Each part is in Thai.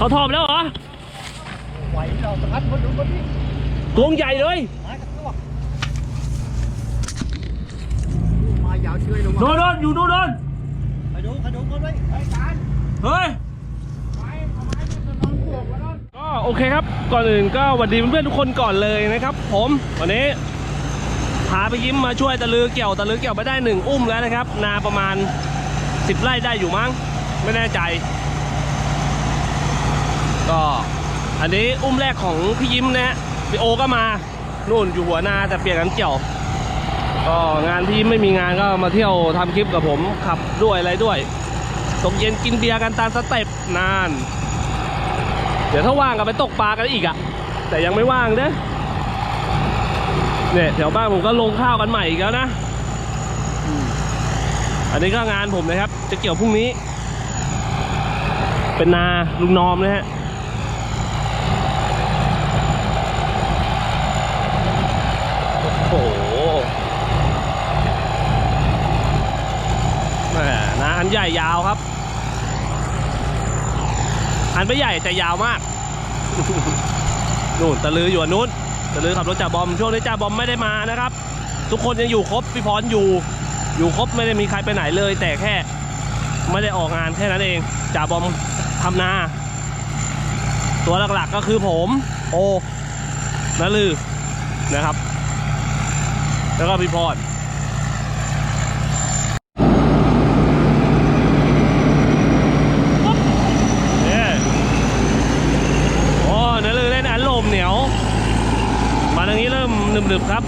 เขาทอบแล้วเหรอไหวเราพัดคนดูคนนี้ตัวใหญ่เลยมากระตัวมายาวเชื่อยลงโดมานโดนอยู่โดนโดนไปดูไปดูคนไว้ไอ้การเฮ้ยไปเอาไม้ไปนอนบวกไว้แล้วก็โอเคครับ ก่อนอื่นก็สวัสดีเพื่อนๆทุกคนก่อนเลยนะครับ ผมวันนี้พาไปยิ้มมาช่วยตะลือเกี่ยวตะลือเกี่ยวไปได้หนึ่งอุ้มแล้วนะครับ นาประมาณ 10 ไร่ได้อยู่มั้งไม่แน่ใจ ก็อันนี้อุ้มแรกของพี่ยิ้มนะฮะพี่โอก็มานู่นอยู่หัวนาแต่เปลี่ยนกันเกี่ยว ก็งานพี่ยิ้มไม่มีงานก็มาเที่ยวทำคลิปกับผมขับด้วยอะไรด้วยตกเย็นกินเบียร์กันตามสเต็ปนาน เดี๋ยวถ้าว่างก็ไปตกปลากันอีกอะแต่ยังไม่ว่างเด้อเนี่ยแถวบ้านผมก็ลงข้าวกันใหม่อีกแล้วนะอันนี้ก็งานผมนะครับ จะเกี่ยวพรุ่งนี้ เป็นนาลุงนอมนะฮะ โอ้โหแหมนาอันใหญ่ยาวครับ อันไม่ใหญ่แต่ยาวมาก นู่นตะลืออยู่นนู้นตะลือขับรถจ่าบอมช่วงนี้จ่าบอมไม่ได้มานะครับ ทุกคนยังอยู่ครบพี่พรอยู่ อยู่ครบไม่ได้มีใครไปไหนเลย แต่แค่ไม่ได้ออกงานแค่นั้นเองจ่าบอมทำนา ตัวหลักๆก็คือผม โอนาลือนะครับ แล้วก็พี่พรเนี่ยโอ้เนื้อลือเล่นอันลมเหนียว มาทางนี้เริ่มหนึบๆครับ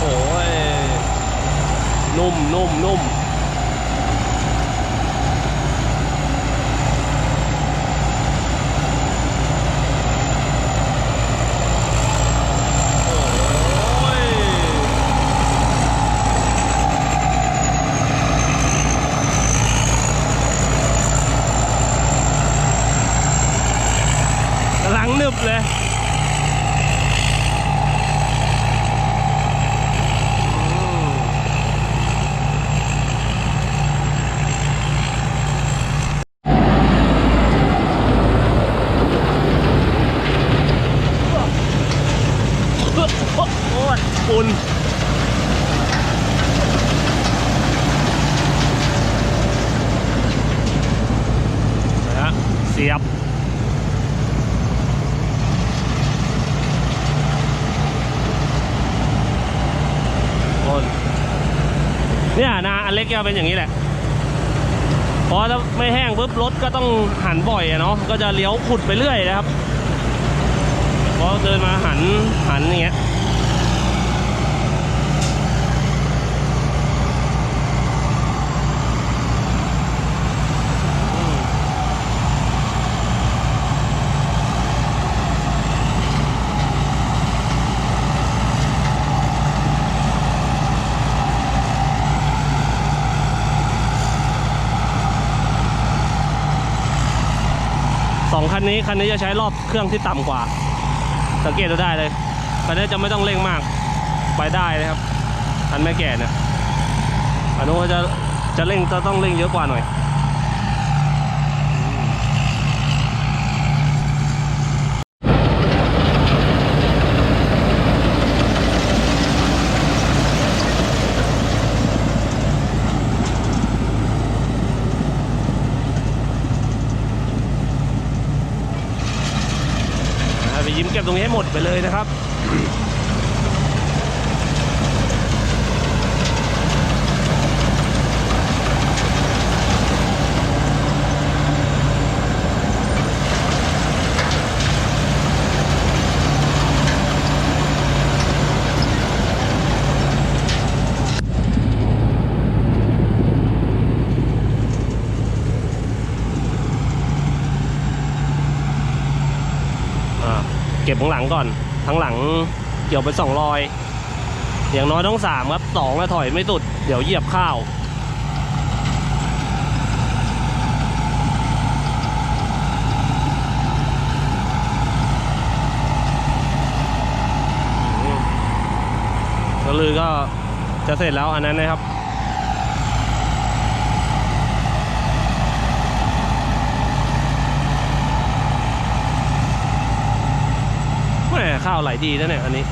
โอ้ย นุ่มนุ่มนุ่ม โอ้ยกำลังนึบเลยอืมโอ้ยอุ่น นะฮะ เสียบโอนเนี่ยนาอันเล็กจะเป็นอย่างนี้แหละเพราะถ้าไม่แห้งปุ๊บรถก็ต้องหันบ่อยอะเนาะก็จะเลี้ยวขุดไปเรื่อยนะครับเพราะเดินมาหันหันอย่างเงี้ย นนี้คันนี้จะใช้รอบเครื่องที่ต่ำกว่า สังเกตดูได้เลยคันนี้จะไม่ต้องเร่งมากไปได้นะครับคันแม่แก่เนี่ยอันนู้นจะจะเร่งจะต้องเร่งเยอะกว่าหน่อย อ่าไปยิ้มเก็บตรงนี้ให้หมดไป เลยนะครับ ทั้งหลังก่อน ทั้งหลังเกี่ยวไปสองรอย อย่างน้อยต้องสามครับสองถอยไม่สุด เดี๋ยวเหยียบข้าวก็ลือก็จะเสร็จแล้วอันนั้นนะครับ ไหลดีนะเนี่ยอันนี้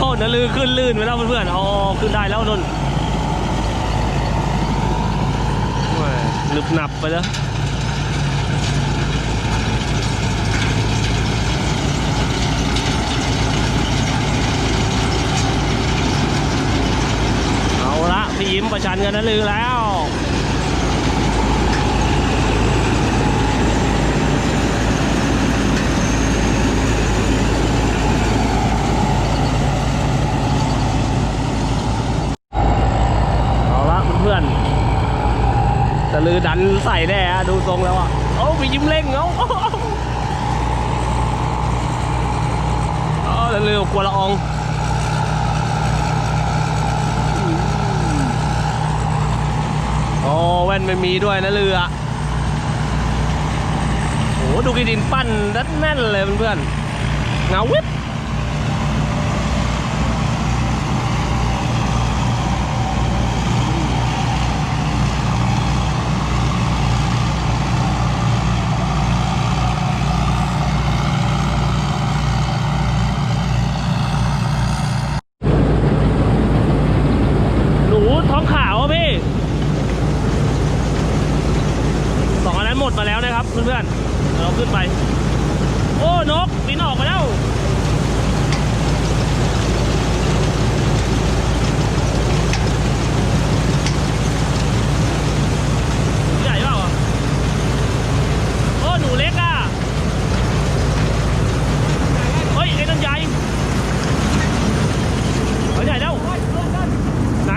โอ้นะลือขึ้นลื่นไปแล้วเพื่อนๆอ๋อขึ้นได้แล้วนนแหม่ หนับไปแล้วเอาละพี่ยิ้มประชันกันนะลือแล้ว เอาละเพื่อนๆตะ ลือดันใส่แน่อะดูทรงแล้วอะเอ้าไปยิ้มเล่งเอาเอาตะลือกลัวละอองโอ้แว่นไม่มีด้วยนะเรือโอ้ดูกีดินปั้นดัดแน่นเลยเพื่อนๆเงาวิบ หนูท้องขาวอะพี่สองอันนั้นหมดมาแล้วนะครับเพื่อนๆเดี๋ยวเราขึ้นไป โอ้นกบินออกไปแล้ว ใหญ่เปล่าอะโอ้ หนูเล็กอะ เฮ้ยไอ้นั่นใหญ่เอาใหญ่แล้ว ไหน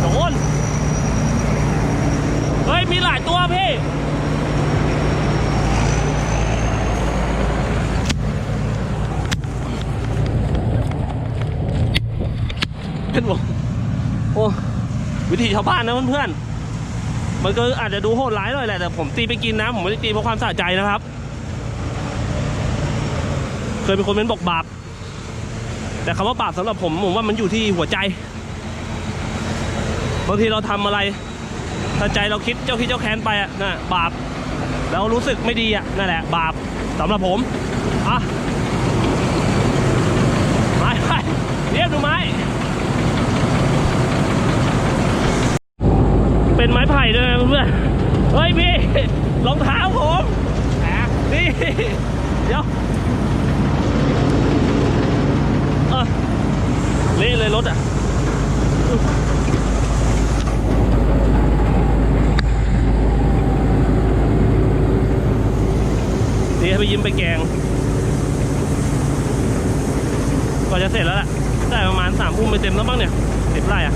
โดนเฮ้ย มีหลายตัวพี่ เป็นวงโอ้วิธีชาวบ้านนะเพื่อนๆมันก็อาจจะดูโหดร้ายหน่อยแหละแต่ผมตีไปกินนะผมไม่ได้ตีเพราะความสะใจนะครับ เคยเป็นคนเม้นบอกบาปแต่คำว่าบาปสำหรับผมผมว่ามันอยู่ที่หัวใจบางทีเราทำอะไรถ้าใจเราคิดเจ้าคิดเจ้าแค้นไปอะน่ะบาปแล้วรู้สึกไม่ดีอะนั่นแหละ บาปสำหรับผมอะไม้ไปเรียกดูไหม เป็นไม้ไผ่ด้วยนะเพื่อนๆเฮ้ยพี่ รองเท้าผมนี่ เดี๋ยวเออเละเลยรถอะนี่ให้ไปยิ้มไปแกงก็จะเสร็จแล้วล่ะ ได้ประมาณสามพุ่มไปเต็มแล้วบ้างเนี่ยสิบไร่อะ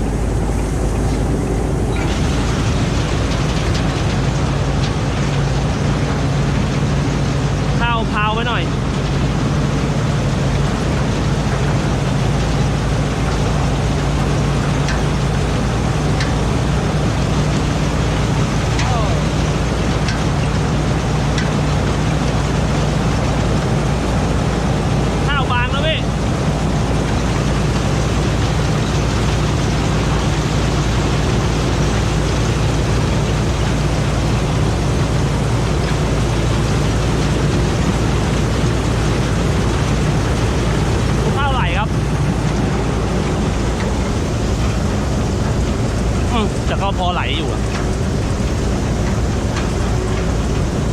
ข้าวพาว ไว้หน่อย ข้าวบางแล้วพี่ ข้าวไหลครับอืมแต่ก็พอไหลอยู่อะ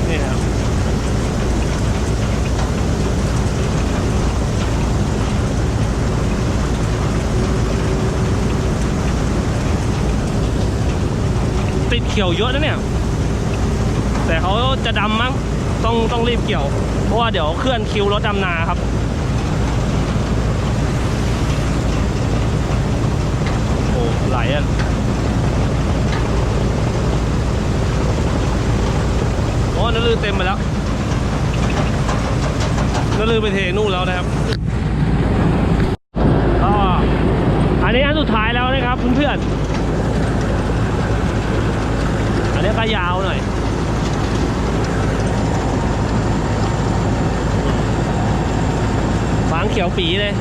นี่นะครับ ติดเขียวเยอะนะเนี่ย แต่เขาจะดำมั้งต้องต้องรีบเกี่ยว เพราะว่าเดี๋ยวเคลื่อนคิวรถดำนาครับโอ้ไหลอะโอ้นั่นลือเต็มไปแล้วนั่นลือไปเทนู่นแล้วนะครับก็อันนี้อันสุดท้ายแล้วนะครับเพื่อนๆ นี้ก็ยาวหน่อยฟางเขียวปีเลย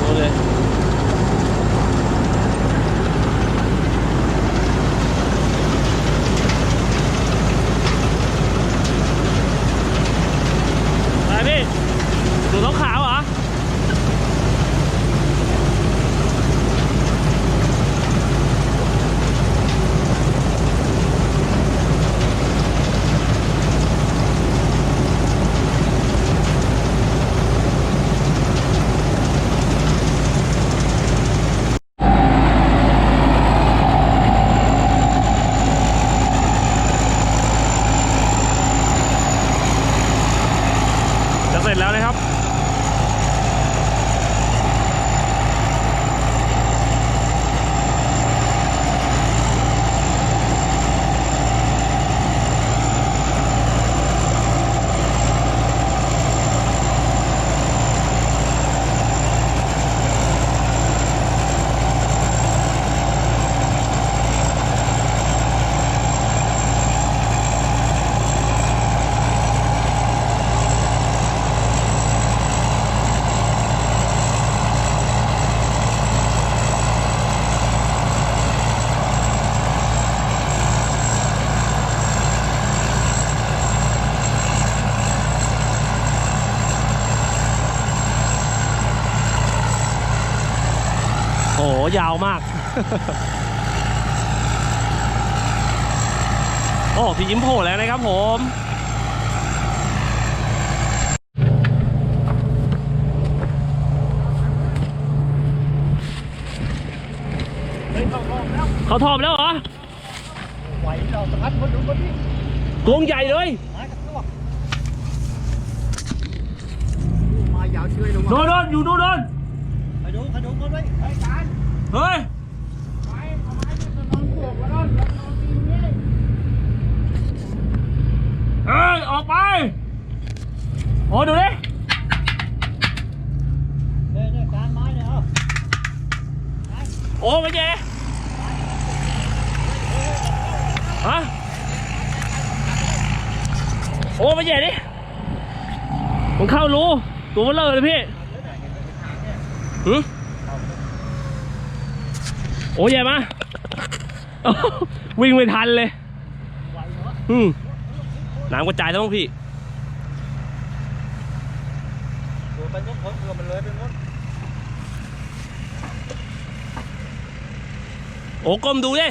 ดูเลยอะไรพี่ดูท้องขาวเห เสร็จแล้วนะครับ ยาวมาก โอ้พี่ยิ้มโผล่แล้วนะครับผมเฮ้ยเข้ารอบแล้วเขาทอบแล้วเหรอ ไหวเราตะพัดคนดูคนนี้ตัวใหญ่เลยมากระตัวมายาวเชื่อยลงโดมานโดนอยู่โดนโดนไปดูไปดูคนไว้ไอ้การ เฮ้ยไปเอาไม้ไปนอนเสือกมาแล้วนอนตีนนี่เอ้ย ออกไป โอ้ดูดิเนี่ยเนี่ยการไม้เนี่ยโอ้ไม่เจ๊ฮะโอ้ไม่เจ๊ดิมันเข้ารู้ตัวมันเลอะเลยพี่หือ อ้ใหญ่มาวิ่งไม่ทันเลยอืมน้ำกระจายแล้วมั้งพี่ตัวเป็นต้นคนตัวมันเลยเป็นต้นโอ้ก้มดูดิ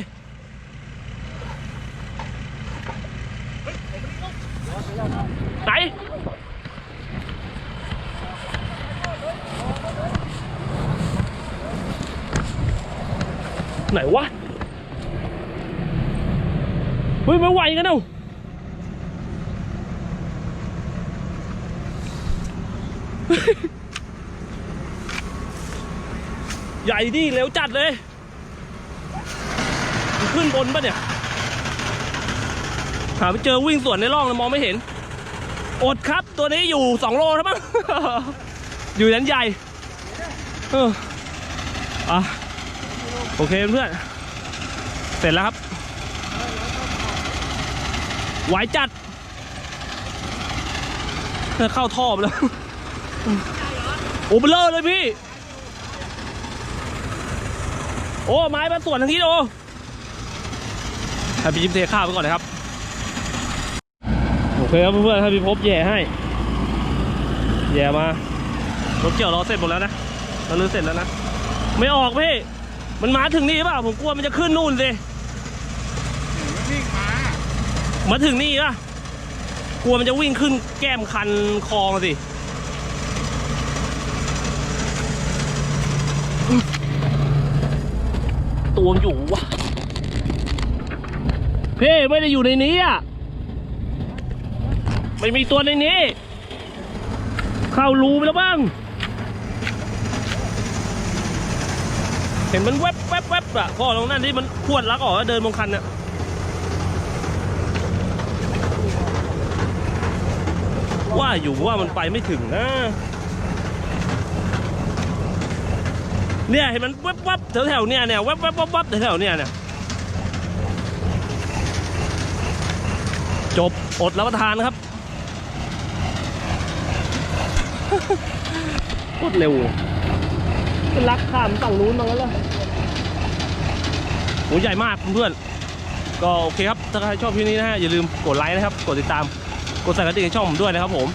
ไหน ไหนวะ เฮ้ยไม่ไหวกันเนาใหญ่ดิเร็วจัดเลย ขึ้นบนปะเนี่ย หาไม่เจอวิ่งสวนในร่องเลยมองไม่เห็น อดครับตัวนี้อยู่สองโลแล้วมั้งอยู่นั้นใหญ่ เอออะ โอเคเพื่อนเสร็จแล้วครับ ไหวจัดเข้าท่อไปแล้ว โอ้เบลอเลยพี่ โอ้ ไม้มาส่วนทางนี้โอให้พี่ยิ้มเทข้าวไปก่อนนะครับ โอเคครับเพื่อนๆให้พี่พบแย่ให้ แย่มารถเกี่ยวราเสร็จหมดแล้วนะเราลื้อเสร็จแล้วนะ ไม่ออกพี่ มันมาถึงนี่เปล่าผมกลัวมันจะขึ้นนู่นสิวิ่งมามาถึงนี่ป่ะกลัวมันจะวิ่งขึ้นแก้มคันคลองสิตัวอยู่วะพี่ไม่ได้อยู่ในนี้อะไม่มีตัวในนี้ เข้ารูไปแล้วบ้าง เห็นมันแวบแวบแวบอะพ่อตรงนั้นที่มันขวดลักออกแล้วเดินบนคันเนี่ยว่าอยู่ว่ามันไปไม่ถึงนะเนี่ยเห็นมันแวบแวบแถวแถวๆเนี่ยเนี่ยแวบแวบแวบแวบแถวแถวๆเนี่ยเนี่ยจบอดรับประทานครับโคตรเร็ว เลยมันลักข้ามฝั่งนู้นมาแล้วล่ะโหใหญ่มากเพื่อนก็โอเคครับ ถ้าใครชอบคลิปนี้นะฮะอย่าลืมกดไลค์นะครับ กดติดตาม กดใส่กระดิ่งให้ช่องผมด้วยนะครับผม